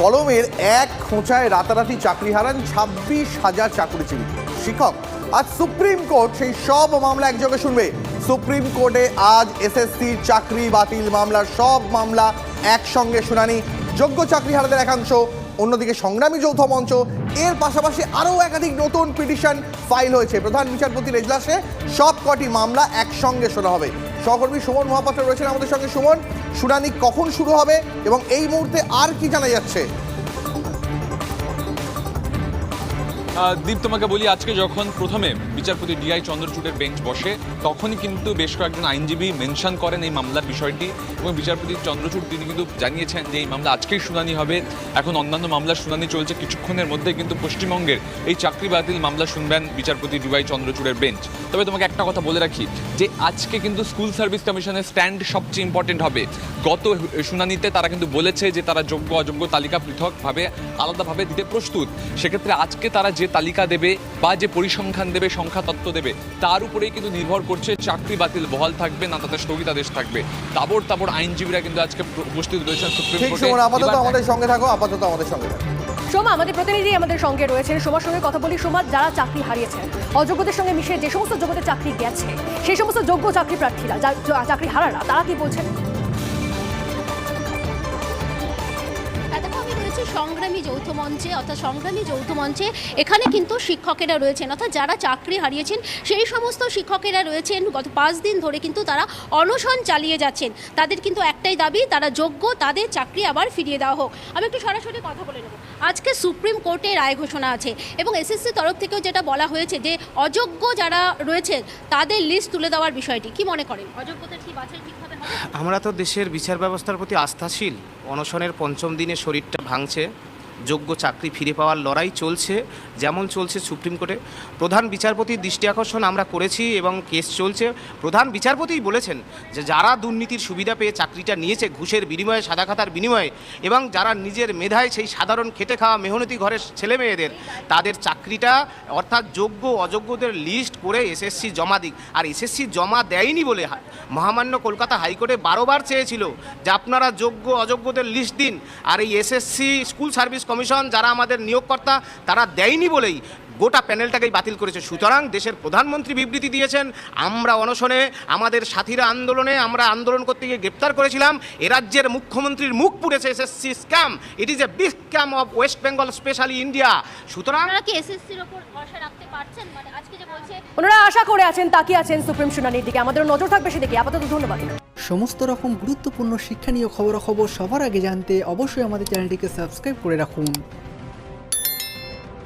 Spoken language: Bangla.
কলমের এক খোঁচায় রাতারাতি চাকরি হারান ছাব্বিশ হাজার চাকরিজীবী। শিক্ষক, আজ সুপ্রিম কোর্ট সেই সব মামলা একযোগে শুনবে। সুপ্রিম কোর্টে আজ এসএসসির চাকরি বাতিল মামলার সব মামলা একসঙ্গে শুনানি। যোগ্য চাকরি হারাদের একাংশ, অন্যদিকে সংগ্রামী যৌথ মঞ্চ, এর পাশাপাশি আরও একাধিক নতুন পিটিশন ফাইল হয়েছে। প্রধান বিচারপতির এজলাসে সব কটি মামলা একসঙ্গে শোনা হবে। সহকর্মী সুমন মহাপাত্র রয়েছেন আমাদের সঙ্গে। সুমন, শুনানি কখন শুরু হবে এবং এই মুহূর্তে আর কি জানা যাচ্ছে? দীপ, তোমাকে বলি, আজকে যখন প্রথমে বিচারপতি ডিআই চন্দ্রচূড়ের বেঞ্চ বসে, তখনই কিন্তু বেশ কয়েকজন আইনজীবী মেনশন করেন এই মামলার বিষয়টি এবং বিচারপতি চন্দ্রচূড়, তিনি কিন্তু জানিয়েছেন যে এই মামলা আজকেই শুনানি হবে। এখন অন্যান্য মামলার শুনানি চলছে কিছুক্ষণের মধ্যে কিন্তু পশ্চিমবঙ্গের এই চাকরি বাতিল মামলা শুনবেন বিচারপতি ডিওয়াই চন্দ্রচূড়ের বেঞ্চ। তবে তোমাকে একটা কথা বলে রাখি, যে আজকে কিন্তু স্কুল সার্ভিস কমিশনের স্ট্যান্ড সবচেয়ে ইম্পর্টেন্ট হবে। গত শুনানিতে তারা কিন্তু বলেছে যে তারা যোগ্য অযোগ্য তালিকা পৃথকভাবে, আলাদাভাবে দিতে প্রস্তুত। সেক্ষেত্রে আজকে তারা যে তালিকা দেবে বা যে পরিসংখ্যান দেবে সংখ্যা তত্ত্ব দেবে তার উপরেই কিন্তু নির্ভর করছে চাকরি বাতিল বহাল থাকবে না তাদের স্থগিতাদেশ থাকবে। তাবর তাবর আইনজীবীরা কিন্তু আজকে উপস্থিত রয়েছেন সুপ্রিম কোর্টে। আপাতত আমাদের সঙ্গে থাকো আপাতত আমাদের সঙ্গে থাকো। সোমা আমাদের প্রতিনিধি আমাদের সঙ্গে রয়েছেন। সোমার সঙ্গে কথা বলি। সোমা যারা চাকরি হারিয়েছেন অযোগ্যদের সঙ্গে মিশে যে সমস্ত যোগ্যদের চাকরি গেছে সেই সমস্ত যোগ্য চাকরি প্রার্থীরা যা- যা- চাকরি হারারা তারা কি বলছেন? আমি রয়েছি সংগ্রামী যৌথ মঞ্চে, অর্থাৎ সংগ্রামী যৌথ মঞ্চে এখানে কিন্তু শিক্ষকেরা রয়েছেন, অর্থাৎ যারা চাকরি হারিয়েছেন, সেই সমস্ত শিক্ষকেরা রয়েছেন। গত পাঁচ দিন ধরে কিন্তু তারা অনশন চালিয়ে যাচ্ছেন। তাদের কিন্তু একটাই দাবি, তারা যোগ্য, তাদের চাকরি আবার ফিরিয়ে দেওয়া হোক। আমি একটু সরাসরি কথা বলে নেব। আজকে সুপ্রিম কোর্টে রায় ঘোষণা আছে এবং এসএসসি তরফ থেকেও যেটা বলা হয়েছে যে, অযোগ্য যারা রয়েছেন তাদের লিস্ট তুলে দেওয়ার বিষয়টি। কি মনে করেন? অযোগ্যদের কি বাছাই ঠিকভাবে আমরা তো দেশের বিচার ব্যবস্থার প্রতি আস্থাশীল। অনশনের পঞ্চম দিনে শরীরটা ভাঙছে। যোগ্য চাকরি ফিরে পাওয়ার লড়াই চলছে, যেমন চলছে সুপ্রিম কোর্টে। প্রধান বিচারপতির দৃষ্টি আকর্ষণ আমরা করেছি এবং কেস চলছে। প্রধান বিচারপতিই বলেছেন যে যারা দুর্নীতির সুবিধা পেয়ে চাকরিটা নিয়েছে ঘুষের বিনিময়ে, সাদা খাতার বিনিময়ে, এবং যারা নিজের মেধায় সেই সাধারণ খেটে খাওয়া মেহনতি ঘরের ছেলে মেয়েদের তাদের চাকরিটা অর্থাৎ যোগ্য, অযোগ্যদের লিস্ট করে এসএসসি জমা দিক। আর এসএসসি জমা দেয়নি বলে মহামান্য কলকাতা হাইকোর্টে বারোবার চেয়েছিল যে আপনারা যোগ্য, অযোগ্যদের লিস্ট দিন। আর এই এসএসসি স্কুল সার্ভিস কমিশন যারা আমাদের নিয়োগকর্তা তারা দেয়নি বলেই গোটা প্যানেলটাকেই বাতিল করেছে। সুতরাং দেশের প্রধানমন্ত্রী বিবৃতি দিয়েছেন আমরা অনশনে আমাদের সাথীরা আন্দোলনে আমরা আন্দোলন করতে গিয়ে গ্রেপ্তার করেছিলাম এ রাজ্যের মুখ্যমন্ত্রীর মুখ পুড়েছে SSC scam. It is a big scam of West Bengal specially India সুতরাং আপনারা কি এসএসসির ওপর ভরসা রাখতে পারছেন? মানে আজকে যে বলছে ওনারা আশা করে আছেন তাকিয়ে আছেন সুপ্রিম শুনানির দিকে। আমাদের নজর থাকবে সেদিকে। আপাতত ধন্যবাদ। সমস্ত রকম গুরুত্বপূর্ণ শিক্ষণীয় খবরাখবর সবার আগে জানতে অবশ্যই আমাদের চ্যানেলটিকে সাবস্ক্রাইব করে রাখুন।